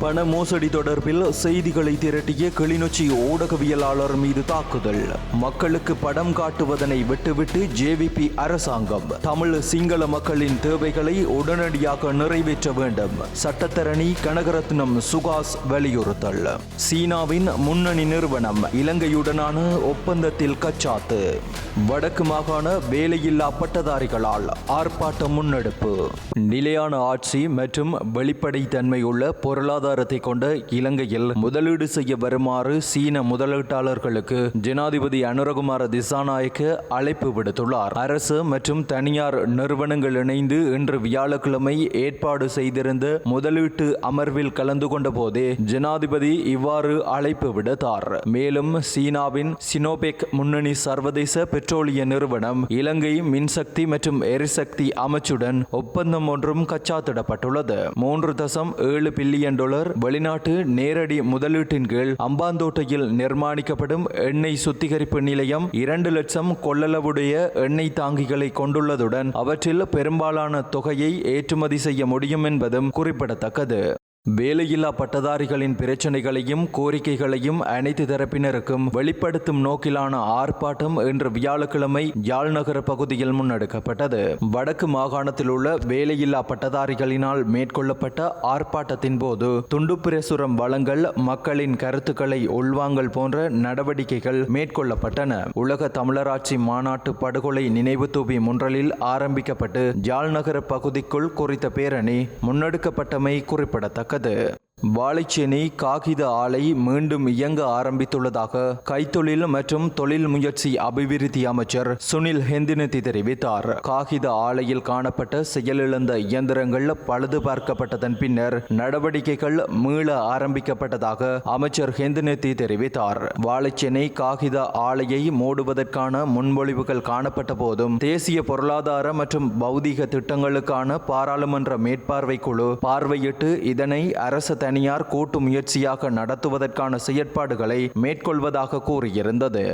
பண மோசடி தொடர்பில் செய்திகளை திரட்டிய கிளிநொச்சி ஊடகவியலாளர் மீது தாக்குதல். மக்களுக்கு படம் காட்டுவதனை விட்டுவிட்டு ஜேவிபி அரசாங்கம். தமிழ் சிங்கள மக்களின் தேவைகளை உடனடியாக நிறைவேற்ற வேண்டும். சட்டத்தரணி கனகரத்னம் சுகாஸ் வலியுறுத்தல். சீனாவின் முன்னணி நிறுவனம் இலங்கையுடனான ஒப்பந்தத்தில் கச்சாத்து. வடக்கு மாகாண வேலையில்லா பட்டதாரிகளால் ஆர்ப்பாட்ட முன்னெடுப்பு. நிலையான ஆட்சி மற்றும் வெளிப்படைத்தன்மையுள்ள பொருளாதார பொருளாதாரத்தை கொண்ட இலங்கையில் முதலீடு செய்ய வருமாறு சீன முதலீட்டாளர்களுக்கு ஜனாதிபதி அனுரகுமார திசாநாயக்க அழைப்பு விடுத்துள்ளார். அரசு மற்றும் தனியார் நிறுவனங்கள் இணைந்து இன்று வியாழக்கிழமை ஏற்பாடு செய்திருந்த முதலீட்டு அமர்வில் கலந்து கொண்ட போதே ஜனாதிபதி இவ்வாறு அழைப்பு விடுத்தார். மேலும் சீனாவின் சினோபெக் முன்னணி சர்வதேச பெட்ரோலிய நிறுவனம் இலங்கை மின்சக்தி மற்றும் எரிசக்தி அமைச்சுடன் ஒப்பந்தம் ஒன்றும் கச்சாத்திடப்பட்டுள்ளது. மூன்று தசம் ஏழு பில்லியன் டாலர் வெளிநாட்டு நேரடி முதலீட்டின் கீழ் அம்பாந்தோட்டையில் நிர்மாணிக்கப்படும் எண்ணெய் சுத்திகரிப்பு நிலையம் இரண்டு லட்சம் கொள்ளளவுடைய எண்ணெய் தாங்கிகளை கொண்டுள்ளதுடன் அவற்றில் பெரும்பாலான தொகையை ஏற்றுமதி செய்ய முடியும் என்பதும் குறிப்பிடத்தக்கது. வேலையில்லா பட்டதாரிகளின் பிரச்சனைகளையும் கோரிக்கைகளையும் அனைத்து தரப்பினருக்கும் வெளிப்படுத்தும் நோக்கிலான ஆர்ப்பாட்டம் இன்று வியாழக்கிழமை யாழ் நகர பகுதியில் முன்னெடுக்கப்பட்டது. வடக்கு மாகாணத்தில் உள்ள வேலையில்லா பட்டதாரிகளினால் மேற்கொள்ளப்பட்ட ஆர்ப்பாட்டத்தின் போது துண்டுப்பிரசுரம் வளங்கள் மக்களின் கருத்துக்களை உள்வாங்கல் போன்ற நடவடிக்கைகள் மேற்கொள்ளப்பட்டன. உலக தமிழராட்சி மாநாட்டு படுகொலை நினைவு தூவி முன்றலில் ஆரம்பிக்கப்பட்டு யாழ் நகர பகுதிக்குள் குறித்த பேரணி முன்னெடுக்கப்பட்டமை குறிப்பிடத்தக்கது. நடக்குது வாழைச்சேனை காகித ஆலை மீண்டும் இயங்க ஆரம்பித்துள்ளதாக கைத்தொழில் மற்றும் தொழில் முயற்சி அபிவிருத்தி அமைச்சர் சுனில் ஹெந்தினத்தி தெரிவித்தார். காகித ஆலையில் காணப்பட்ட செயலிழந்த இயந்திரங்கள் பழுது பார்க்கப்பட்டதன் பின்னர் நடவடிக்கைகள் மீள ஆரம்பிக்கப்பட்டதாக அமைச்சர் ஹெந்தினத்தி தெரிவித்தார். வாழைச்சேனை காகித ஆலையை மூடுவதற்கான முன்மொழிவுகள் காணப்பட்ட போதும் தேசிய பொருளாதார மற்றும் பௌதீக திட்டங்களுக்கான பாராளுமன்ற மேற்பார்வை குழு பார்வையிட்டு இதனை அரசு தனியார் கூட்டு முயற்சியாக நடத்துவதற்கான செயற்பாடுகளை மேற்கொள்வதாக கூறியிருந்தது.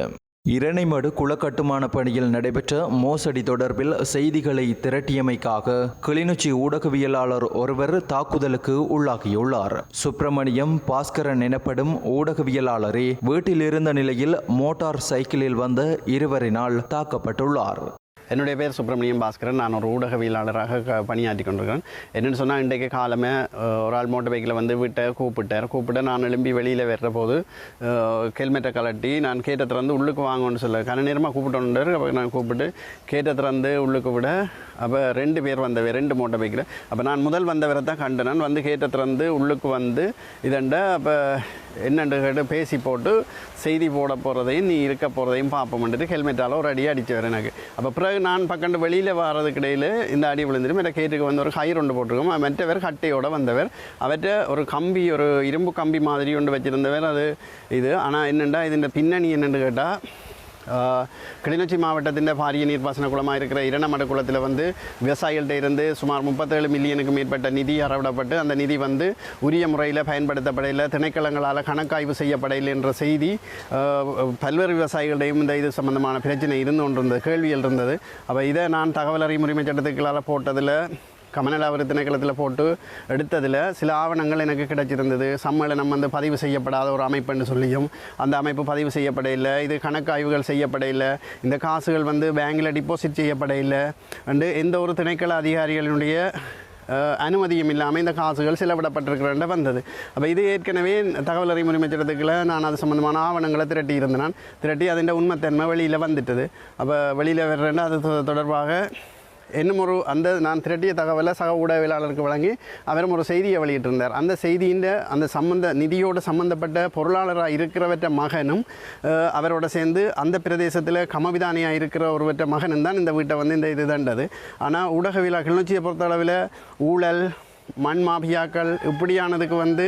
இரணைமடு குளக்கட்டுமான பணியில் நடைபெற்ற மோசடி தொடர்பில் செய்திகளை திரட்டியமைக்காக கிளிநொச்சி ஊடகவியலாளர் ஒருவர் தாக்குதலுக்கு உள்ளாகியுள்ளார். சுப்பிரமணியம் பாஸ்கரன் எனப்படும் ஊடகவியலாளரே வீட்டில் இருந்த நிலையில் மோட்டார் சைக்கிளில் வந்த இருவரினால் தாக்கப்பட்டுள்ளார். என்னுடைய பேர் சுப்பிரமணியம் பாஸ்கரன். நான் ஒரு ஊடகவியலாளராக க பணியாற்றி கொண்டிருக்கிறேன். என்னென்னு சொன்னால் இன்றைக்கு காலமே ஒரு ஆள் மோட்டர் பைக்கில் வந்து வீட்டை கூப்பிட்டேன் கூப்பிட்டு நான் எழும்பி வெளியில் வர்ற போது ஹெல்மெட்டை கலட்டி நான் கேட்டை திறந்து உள்ளுக்கு வாங்கணும்னு சொல்ல. கன நேரமாக கூப்பிட்டோன்னு அப்போ நான் கூப்பிட்டு கேட்டை திறந்து உள்ளுக்கு விட அப்போ ரெண்டு பேர் வந்தவை ரெண்டு மோட்டர் பைக்கில் அப்போ நான் முதல் வந்தவரை தான் கண்டு நான் வந்து கேட்டை திறந்து உள்ளுக்கு வந்து இதண்ட அப்போ என்னென்று கேட்டு பேசி போட்டு செய்தி போட போகிறதையும் நீ இருக்க போகிறதையும் பார்ப்போம்ன்ட்டு ஹெல்மெட்டால் ஒரு அடி வரேன் எனக்கு. அப்போ பிறகு நான் பக்கண்டு வெளியில் வர்றதுக்கு இடையில் இந்த அடி விழுந்துடும் இந்த கேட்டுக்கு வந்து ஒரு கயிறு ஒன்று போட்டிருக்கோம். மற்றவர் கட்டையோடு வந்தவர். அவற்ற ஒரு கம்பி ஒரு இரும்பு கம்பி மாதிரி ஒன்று வச்சுருந்தவர். அது இது. ஆனால் என்னென்னா இதுன்ற பின்னணி என்னென்னு கேட்டால் கிளிநொச்சி மாவட்டத்தின் பாரிய நீர்ப்பாசன குளமாக இருக்கிற இரணமட குளத்தில் வந்து விவசாயிகள்கிட்ட இருந்து சுமார் முப்பத்தேழு மில்லியனுக்கு மேற்பட்ட நிதி அறவிடப்பட்டு அந்த நிதி வந்து உரிய முறையில் பயன்படுத்தப்படையில். திணைக்களங்களால் கணக்காய்வு செய்யப்படையில் என்ற செய்தி பல்வேறு விவசாயிகளிடையும் இந்த இது சம்பந்தமான பிரச்சனை இருந்து கொண்டிருந்தது கேள்விகள் இருந்தது. அப்போ இதை நான் தகவல் அறியும் உரிமை சட்டத்துக்களால் போட்டதில் கமநலாவரி திணைக்களத்தில் போட்டு எடுத்ததில் சில ஆவணங்கள் எனக்கு கிடைச்சிருந்தது. சம்மேளனம் வந்து பதிவு செய்யப்படாத ஒரு அமைப்புன்னு சொல்லியும் அந்த அமைப்பு பதிவு செய்யப்படையில்லை இது கணக்காய்வுகள் செய்யப்படையில்லை இந்த காசுகள் வந்து பேங்கில் டிபாசிட் செய்யப்படையில்லை அண்டு எந்த ஒரு திணைக்கள அதிகாரிகளினுடைய அனுமதியும் இல்லாமல் இந்த காசுகள் செலவிடப்பட்டிருக்கிறேன் வந்தது. அப்போ இது ஏற்கனவே தகவல் அறியும் உரிமை சட்டத்துக்குள்ள நான் அது சம்மந்தமான ஆவணங்களை திரட்டி இருந்தேன். திரட்டி அதன் உண்மைத்தன்மை வெளியில் வந்துட்டது. அப்போ வெளியில் வர்றேன்னா அது தொடர்பாக இன்னும் ஒரு அந்த நான் திரட்டிய தகவலை சக ஊடகவியலாளருக்கு வழங்கி அவரும் ஒரு செய்தியை வெளியிட்டிருந்தார். அந்த செய்தியின் அந்த சம்பந்த நிதியோடு சம்பந்தப்பட்ட பொருளாளராக இருக்கிறவற்ற மகனும் அவரோட சேர்ந்து அந்த பிரதேசத்தில் கமவிதானியாக இருக்கிற ஒருவற்ற மகனும் தான் இந்த வீட்டை வந்து இந்த இது தண்டது. ஆனால் ஊடகவியலா கிளிநொச்சியை பொறுத்தளவில் ஊழல் மண் மாபியாக்கள் இப்படியானதுக்கு வந்து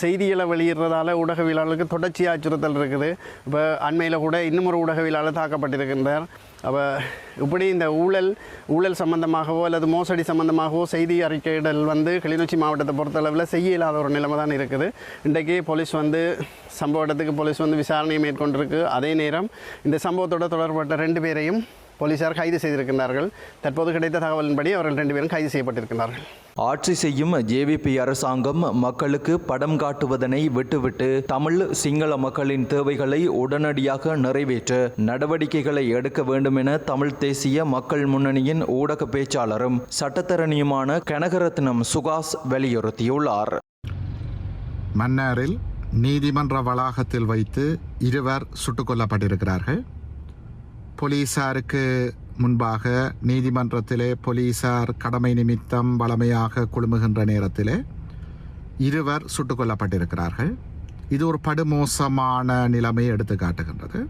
செய்திகளை வெளியிடுறதால ஊடகவியலாளருக்கு தொடர்ச்சி அச்சுறுத்தல் இருக்குது. இப்போ அண்மையில் கூட இன்னும் ஒரு ஊடகவியலாளர் தாக்கப்பட்டிருக்கின்றார். அப்போ இப்படி இந்த ஊழல் ஊழல் சம்பந்தமாகவோ அல்லது மோசடி சம்பந்தமாகவோ செய்தி அறிக்கையிடல் வந்து கிளிநொச்சி மாவட்டத்தை பொறுத்தளவில் செய்ய இல்லாத ஒரு நிலைமை தான் இருக்குது. இன்றைக்கு போலீஸ் வந்து சம்பவ இடத்துக்கு போலீஸ் வந்து விசாரணையை மேற்கொண்டிருக்கு. அதே நேரம் இந்த சம்பவத்தோட தொடர்பட்ட ரெண்டு பேரையும் போலீசார் கைது செய்திருக்கிறார்கள் தற்போது கிடைத்த தகவலின்படி அவர்கள் ரெண்டு பேரும் கைது செய்யப்பட்டிருக்கிறார்கள் ஆட்சி செய்யும் ஜேவிபி அரசாங்கம் மக்களுக்கு படம் காட்டுவதனை விட்டுவிட்டு தமிழ் சிங்கள மக்களின் தேவைகளை உடனடியாக நிறைவேற்ற நடவடிக்கைகளை எடுக்க வேண்டும் என தமிழ் தேசிய மக்கள் முன்னணியின் ஊடக பேச்சாளரும் சட்டத்தரணியுமான கனகரத்னம் சுகாஸ் வலியுறுத்தியுள்ளார். மன்னாரில் நீதிமன்ற வளாகத்தில் வைத்து இருவர் சுட்டுக் கொல்லப்பட்டிருக்கிறார்கள். போலீசாருக்கு முன்பாக நீதிமன்றத்திலே போலீசார் கடமை நிமித்தம் வளமையாக குழுமுகின்ற நேரத்திலே இருவர் சுட்டுக் கொல்லப்பட்டிருக்கிறார்கள் இது ஒரு படுமோசமான நிலைமையை எடுத்து காட்டுகின்றது.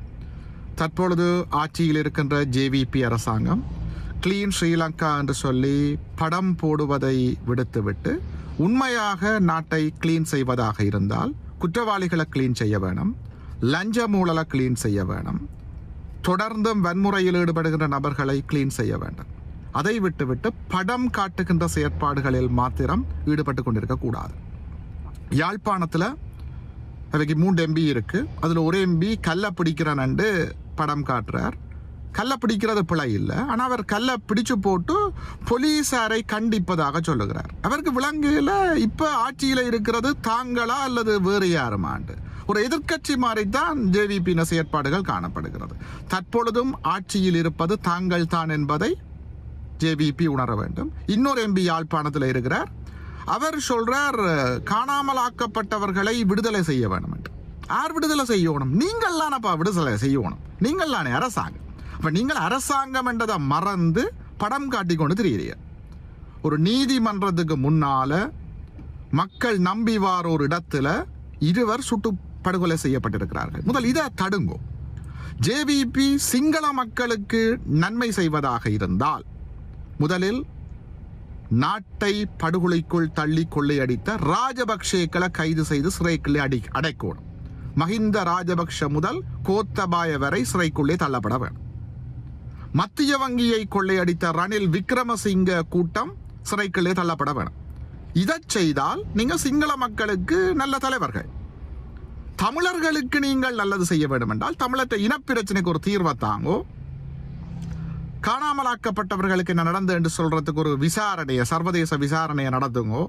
தற்பொழுது ஆட்சியில் இருக்கின்ற ஜேவிபி அரசாங்கம் கிளீன் ஸ்ரீலங்கா என்று சொல்லி படம் போடுவதை விடுத்துவிட்டு உண்மையாக நாட்டை கிளீன் செய்வதாக இருந்தால் குற்றவாளிகளை கிளீன் செய்ய வேணும் லஞ்ச மூலலை கிளீன் செய்ய வேணும் தொடர்ந்தும் வன்முறையில் ஈடுபடுகின்ற நபர்களை கிளீன் செய்ய வேண்டும். அதை விட்டுவிட்டு படம் காட்டுகின்ற செயற்பாடுகளில் மாத்திரம் ஈடுபட்டு கொண்டிருக்க கூடாது. யாழ்ப்பாணத்தில் அவைக்கு மூன்று எம்பி இருக்கு. அதில் ஒரு எம்பி கல்லை பிடிக்கிறனண்டு படம் காட்டுறார். கல்லை பிடிக்கிறது பிழை இல்லை. ஆனால் அவர் கல்லை பிடிச்சு போட்டு போலீசாரை கண்டிப்பதாக சொல்லுகிறார். அவருக்கு விலங்குல இப்போ ஆட்சியில் இருக்கிறது தாங்களா அல்லது வேறு யாருமாண்டு? ஒரு எதிர்க்கட்சி மாறித்தான் ஜேவிபின செயற்பாடுகள் காணப்படுகிறது. தற்பொழுதும் ஆட்சியில் இருப்பது தாங்கள் தான் என்பதை ஜேவிபி உணர வேண்டும். இன்னொரு எம்பி யாழ்ப்பாணத்தில் இருக்கிறார். அவர் சொல்றார் காணாமலாக்கப்பட்டவர்களை விடுதலை செய்ய வேண்டும் என்று யார் விடுதலை செய்யணும்? நீங்கள் தானப்பா விடுதலை செய்யணும். நீங்கள் தானே அரசாங்கம். அப்போ நீங்கள் அரசாங்கம் என்றதை மறந்து படம் காட்டி கொண்டு திரியிறீங்க. ஒரு நீதிமன்றத்துக்கு முன்னால் மக்கள் நம்பி வார ஒரு இடத்துல இருவர் சுட்டு படுகொலை செய்யப்பட்டிருக்கிறார்கள். முதல் இதை தடுங்கோ. ஜேவிபி சிங்கள மக்களுக்கு நன்மை செய்வதாக இருந்தால் முதலில் நாட்டை படுகொலைக்குள் தள்ளி கொள்ளையடித்த ராஜபக்சேக்களை கைது செய்து சிறைக்குள்ளே அடி அடைக்கணும். மஹிந்த ராஜபக்ஷ முதல் கோத்தபாய வரை சிறைக்குள்ளே தள்ளப்பட வேண்டும் மத்திய வங்கியை கொள்ளையடித்த ரணில் விக்ரமசிங்க கூட்டம் சிறைக்குள்ளே தள்ளப்பட வேணும். இதை செய்தால் நீங்க சிங்கள மக்களுக்கு நல்ல தலைவர்கள். தமிழர்களுக்கு நீங்கள் நல்லது செய்ய வேண்டும் என்றால் தமிழத்தை இனப்பிரச்சனைக்கு ஒரு தீர்வை தாங்கோ. காணாமலாக்கப்பட்டவர்களுக்கு என்ன நடந்து என்று சொல்றதுக்கு ஒரு விசாரணையை சர்வதேச விசாரணையை நடத்துங்கோ.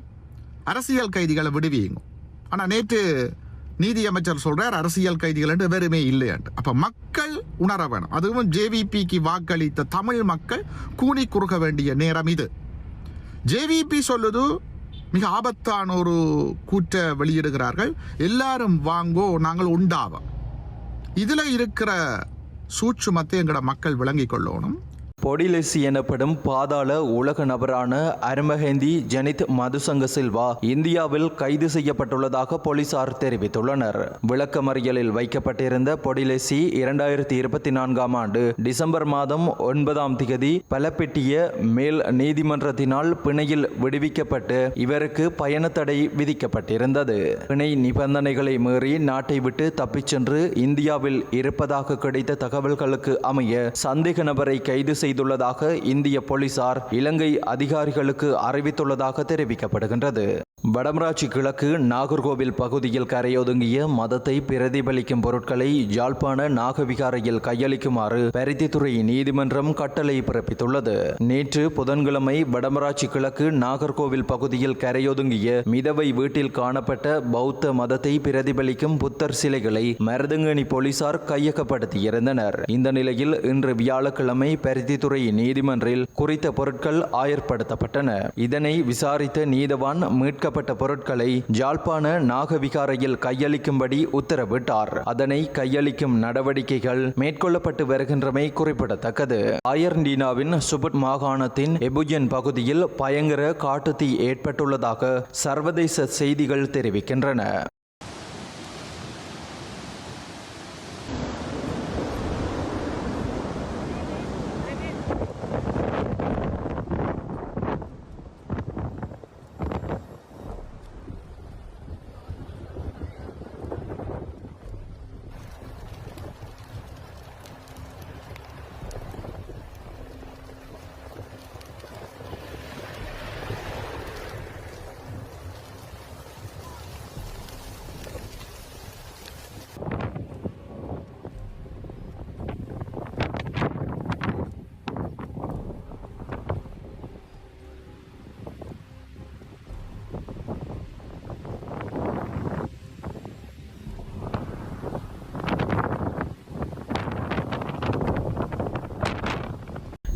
அரசியல் கைதிகளை விடுவியுங்கோ. ஆனால் நேற்று நீதியமைச்சர் சொல்றார் அரசியல் கைதிகள் என்று வெறுமே இல்லையாண்டு அப்ப மக்கள் உணர வேணும். அதுவும் ஜேவிபிக்கு வாக்களித்த தமிழ் மக்கள் கூனி குறுக வேண்டிய நேரம் இது. ஜேவிபி சொல்லுது மிக ஆபத்தான ஒரு கூற்ற வெளியிடுகிறார்கள். எல்லாரும் வாங்கோ நாங்கள் உண்டாவோம் இதில் இருக்கிற சூட்சுமத்தை எங்களோட மக்கள் விளங்கிக் கொள்ளணும். பொடிலெசி எனப்படும் பாதாள உலக நபரான அருமஹேந்தி ஜெனித் மதுசங்க சில்வா இந்தியாவில் கைது செய்யப்பட்டுள்ளதாக போலீசார் தெரிவித்துள்ளனர். விளக்கமறியலில் வைக்கப்பட்டிருந்த பொடிலெசி இரண்டாயிரத்தி இருபத்தி நான்காம் ஆண்டு டிசம்பர் மாதம் ஒன்பதாம் திகதி பலப்பெட்டிய மேல் நீதிமன்றத்தினால் பிணையில் விடுவிக்கப்பட்டு இவருக்கு பயண தடை விதிக்கப்பட்டிருந்தது. பிணை நிபந்தனைகளை மீறி நாட்டை விட்டு தப்பிச் சென்று இந்தியாவில் இருப்பதாக கிடைத்த தகவல்களுக்கு அமைய சந்தேக நபரை கைது செய்துள்ளதாக இந்திய போலீசார் இலங்கை அதிகாரிகளுக்கு அறிவித்துள்ளதாக தெரிவிக்கப்படுகின்றது. வடமராட்சி கிழக்கு நாகர்கோவில் பகுதியில் கரையொதுங்கிய மதத்தை பிரதிபலிக்கும் பொருட்களை யாழ்ப்பாண நாகவிகாரையில் கையளிக்குமாறு பருத்தித்துறை நீதிமன்றம் கட்டளை பிறப்பித்துள்ளது. நேற்று புதன்கிழமை வடமராட்சி கிழக்கு நாகர்கோவில் பகுதியில் கரையொதுங்கிய மிதவை வீட்டில் காணப்பட்ட பௌத்த மதத்தை பிரதிபலிக்கும் புத்தர் சிலைகளை மருதங்கணி போலீசார் கையகப்படுத்தியிருந்தனர். இந்த நிலையில் இன்று வியாழக்கிழமை பருத்தித்துறை நீதிமன்றில் குறித்த பொருட்கள் ஆயர்படுத்தப்பட்டன. இதனை விசாரித்த நீதவான் மீட்க மீட்கப்பட்ட பொருட்களை ஜாழ்ப்பாண நாகவிகாரையில் கையளிக்கும்படி உத்தரவிட்டார். அதனை கையளிக்கும் நடவடிக்கைகள் மேற்கொள்ளப்பட்டு வருகின்றமை குறிப்பிடத்தக்கது. அயர்டீனாவின் சுபட் மாகாணத்தின் எபுஜன் பகுதியில் பயங்கர காட்டுத்தீ ஏற்பட்டுள்ளதாக சர்வதேச செய்திகள் தெரிவிக்கின்றன.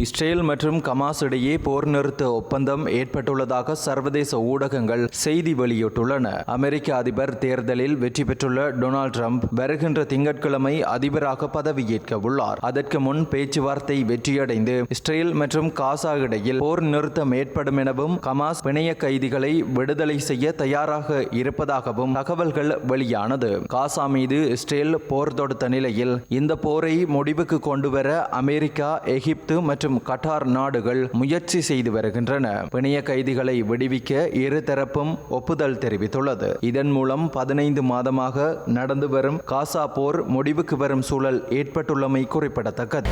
இஸ்ரேல் மற்றும் கமாஸ் இடையே போர் நிறுத்த ஒப்பந்தம் ஏற்பட்டுள்ளதாக சர்வதேச ஊடகங்கள் செய்தி வெளியிட்டுள்ளன. அமெரிக்க அதிபர் தேர்தலில் வெற்றி பெற்றுள்ள டொனால்ட் ட்ரம்ப் வருகின்ற திங்கட்கிழமை அதிபராக பதவியேற்க உள்ளார். அதற்கு முன் பேச்சுவார்த்தை வெற்றியடைந்து இஸ்ரேல் மற்றும் காசா இடையில் போர் நிறுத்தம் ஏற்படும் எனவும் கமாஸ் பிணைய கைதிகளை விடுதலை செய்ய தயாராக இருப்பதாகவும் தகவல்கள் வெளியானது. காசா மீது இஸ்ரேல் போர் தொடுத்த நிலையில் இந்த போரை முடிவுக்கு கொண்டுவர அமெரிக்கா எகிப்து மற்றும் கட்டார் நாடுகள் முயற்சி செய்து வருகின்றன. பிணைய கைதிகளை விடுவிக்க இருதரப்பும் ஒப்புதல் தெரிவித்துள்ளது. இதன் மூலம் பதினைந்து மாதமாக நடந்து வரும் காசா போர் முடிவுக்கு வரும் சூழல் ஏற்பட்டுள்ளமை குறிப்பிடத்தக்கது.